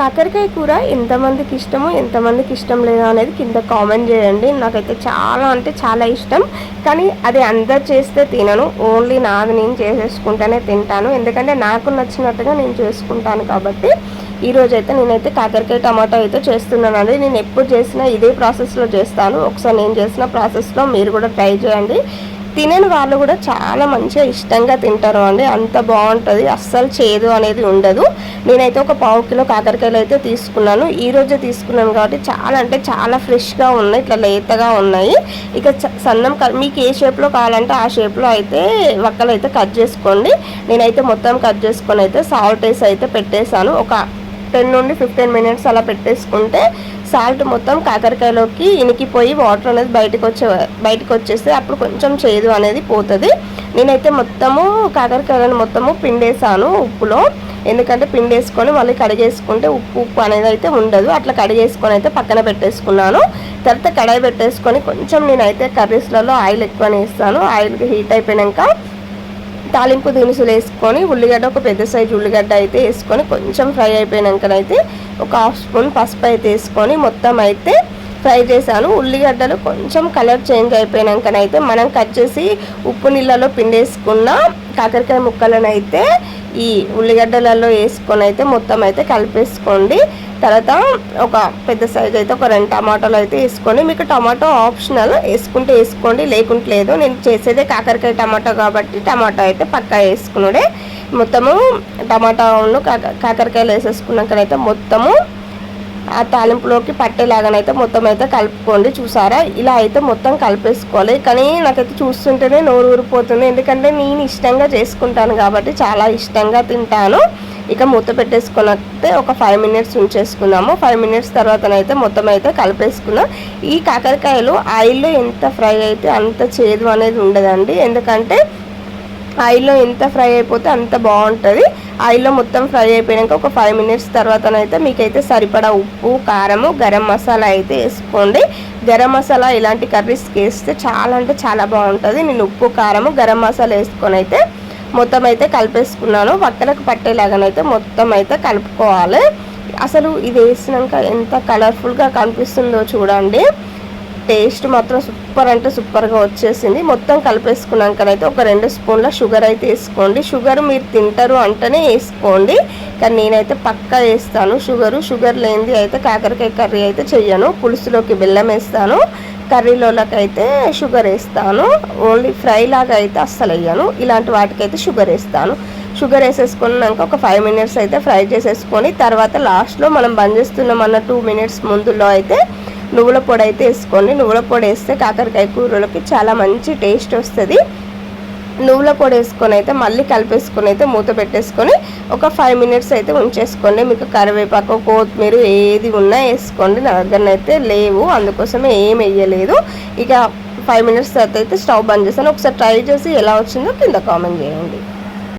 కాకరకాయ కూర ఎంతమందికి ఇష్టమో ఎంతమందికి ఇష్టం లేదా అనేది కింద కామెంట్ చేయండి. నాకైతే చాలా అంటే చాలా ఇష్టం. కానీ అది అందరు చేస్తే తినను. ఓన్లీ నాది నేను చేసేసుకుంటేనే తింటాను. ఎందుకంటే నాకు నచ్చినట్టుగా నేను చేసుకుంటాను కాబట్టి ఈరోజు అయితే నేనైతే కాకరకాయ టమాటో అయితే చేస్తున్నానండి. నేను ఎప్పుడు చేసినా ఇదే ప్రాసెస్లో చేస్తాను. ఒకసారి నేను చేసిన ప్రాసెస్లో మీరు కూడా ట్రై చేయండి. తినని వాళ్ళు కూడా చాలా మంచిగా ఇష్టంగా తింటారు అండి. అంత బాగుంటుంది. అస్సలు చేదు అనేది ఉండదు. నేనైతే ఒక పావు కిలో కాకరకాయలు అయితే తీసుకున్నాను. ఈ రోజే తీసుకున్నాను కాబట్టి చాలా అంటే చాలా ఫ్రెష్గా ఉన్నాయి. ఇట్లా లేతగా ఉన్నాయి. ఇక చ- సన్నం మీకు ఏ షేప్లో కావాలంటే ఆ షేప్లో అయితే వక్కలు అయితే కట్ చేసుకోండి. నేనైతే మొత్తం కట్ చేసుకొని అయితే సాల్ట్ వేసి అయితే పెట్టేశాను. ఒక టెన్ నుండి ఫిఫ్టీన్ మినిట్స్ అలా పెట్టేసుకుంటే సాల్ట్ మొత్తం కాకరకాయలోకి ఇనికిపోయి వాటర్ అనేది బయటకు వచ్చే బయటకు వచ్చేస్తే అప్పుడు కొంచెం చేదు అనేది పోతుంది. నేనైతే మొత్తము కాకరకాయలను మొత్తము పిండేసాను ఉప్పులో. ఎందుకంటే పిండేసుకొని మళ్ళీ కడిగేసుకుంటే ఉప్పు ఉప్పు అనేది అయితే ఉండదు. అట్లా కడిగేసుకొని అయితే పక్కన పెట్టేసుకున్నాను. తర్వాత కడాయి పెట్టేసుకొని కొంచెం నేనైతే కర్రీస్లలో ఆయిల్ ఎక్కువ వేస్తాను. ఆయిల్ హీట్ అయిపోయాక తాలింపు దినుసులు వేసుకొని ఉల్లిగడ్డ ఒక పెద్ద సైజు ఉల్లిగడ్డ అయితే వేసుకొని కొంచెం ఫ్రై అయిపోయినాకనైతే ఒక హాఫ్ స్పూన్ పసుపు అయితే వేసుకొని మొత్తం అయితే ఫ్రై చేశాను. ఉల్లిగడ్డలు కొంచెం కలర్ చేంజ్ అయిపోయినాకనైతే మనం కట్ చేసి ఉప్పు నీళ్ళలో పిండేసుకున్న కాకరకాయ ముక్కలను అయితే ఈ ఉల్లిగడ్డలలో వేసుకొని అయితే మొత్తం అయితే కలిపేసుకోండి. తర్వాత ఒక పెద్ద సైజ్ అయితే ఒక రెండు టమాటాలు అయితే వేసుకొని మీకు టమాటో ఆప్షనల్ వేసుకుంటే వేసుకోండి లేకుంటే లేదు. నేను చేసేదే కాకరకాయ టమాటో కాబట్టి టమాటో అయితే పక్కా వేసుకున్నాడే మొత్తము టమాటాను కాక కాకరకాయలు వేసేసుకున్నాకనైతే మొత్తము ఆ తాలింపులోకి పట్టేలాగానైతే మొత్తం అయితే కలుపుకోండి. చూసారా? ఇలా అయితే మొత్తం కలిపేసుకోవాలి. కానీ నాకైతే చూస్తుంటేనే నోరు ఊరిపోతుంది. ఎందుకంటే నేను ఇష్టంగా చేసుకుంటాను కాబట్టి చాలా ఇష్టంగా తింటాను. ఇక మూత పెట్టేసుకున్నట్టే ఒక ఫైవ్ మినిట్స్ ఉంచేసుకున్నాము. ఫైవ్ మినిట్స్ తర్వాతనైతే మొత్తం అయితే కలిపేసుకున్నాం. ఈ కాకరకాయలు ఆయిల్లో ఎంత ఫ్రై అయితే అంత చేదు అనేది ఉండదండి. ఎందుకంటే ఆయిల్లో ఎంత ఫ్రై అయిపోతే అంత బాగుంటుంది. ఆయిల్లో మొత్తం ఫ్రై అయిపోయాక ఒక ఫైవ్ మినిట్స్ తర్వాతనైతే మీకైతే సరిపడా ఉప్పు కారము గరం మసాలా అయితే వేసుకోండి. గరం మసాలా ఇలాంటి కర్రీస్కి వేస్తే చాలా అంటే చాలా బాగుంటుంది. నేను ఉప్పు కారము గరం మసాలా వేసుకొని అయితే మొత్తం అయితే కలిపేసుకున్నాను. పక్కనకు పట్టేలాగానైతే మొత్తం అయితే కలుపుకోవాలి. అసలు ఇది వేసినాక ఎంత కలర్ఫుల్గా కనిపిస్తుందో చూడండి. టేస్ట్ మాత్రం సూపర్ అంటే సూపర్గా వచ్చేసింది. మొత్తం కలిపేసుకున్నాకనైతే ఒక రెండు స్పూన్ల షుగర్ అయితే వేసుకోండి. షుగర్ మీరు తింటారు అంటేనే వేసుకోండి. కానీ నేనైతే పక్కా వేస్తాను. షుగరు షుగర్ లేనిది అయితే కాకరకాయ కర్రీ అయితే చెయ్యను. పులుసులోకి బెల్లం వేస్తాను. కర్రీలోకి అయితే షుగర్ వేస్తాను. ఓన్లీ ఫ్రై లాగా అయితే అస్సలు వేయను. ఇలాంటి వాటికైతే షుగర్ వేస్తాను. షుగర్ వేసేసుకున్నాక ఒక ఫైవ్ మినిట్స్ అయితే ఫ్రై చేసేసుకొని తర్వాత లాస్ట్లో మనం బంద్ చేస్తున్నాం అన్న టూ మినిట్స్ ముందులో అయితే నువ్వుల పొడి అయితే వేసుకోండి నువ్వుల పొడి వేస్తే కాకరకాయ కూరలకి చాలా మంచి టేస్ట్ వస్తుంది. నువ్వుల పొడి వేసుకొని అయితే మళ్ళీ కలిపేసుకొని అయితే మూత పెట్టేసుకొని ఒక ఫైవ్ మినిట్స్ అయితే ఉంచేసుకోండి. మీకు కరివేపాకు కొత్తిమీర ఏది ఉన్నా వేసుకోండి. నా దగ్గర అయితే లేవు. అందుకోసమే ఏం వేయలేదు. ఇక ఫైవ్ మినిట్స్ తర్వాత అయితే స్టవ్ బంద్ చేస్తాను. ఒకసారి ట్రై చేసి ఎలా వచ్చిందో కింద కామెంట్ చేయండి.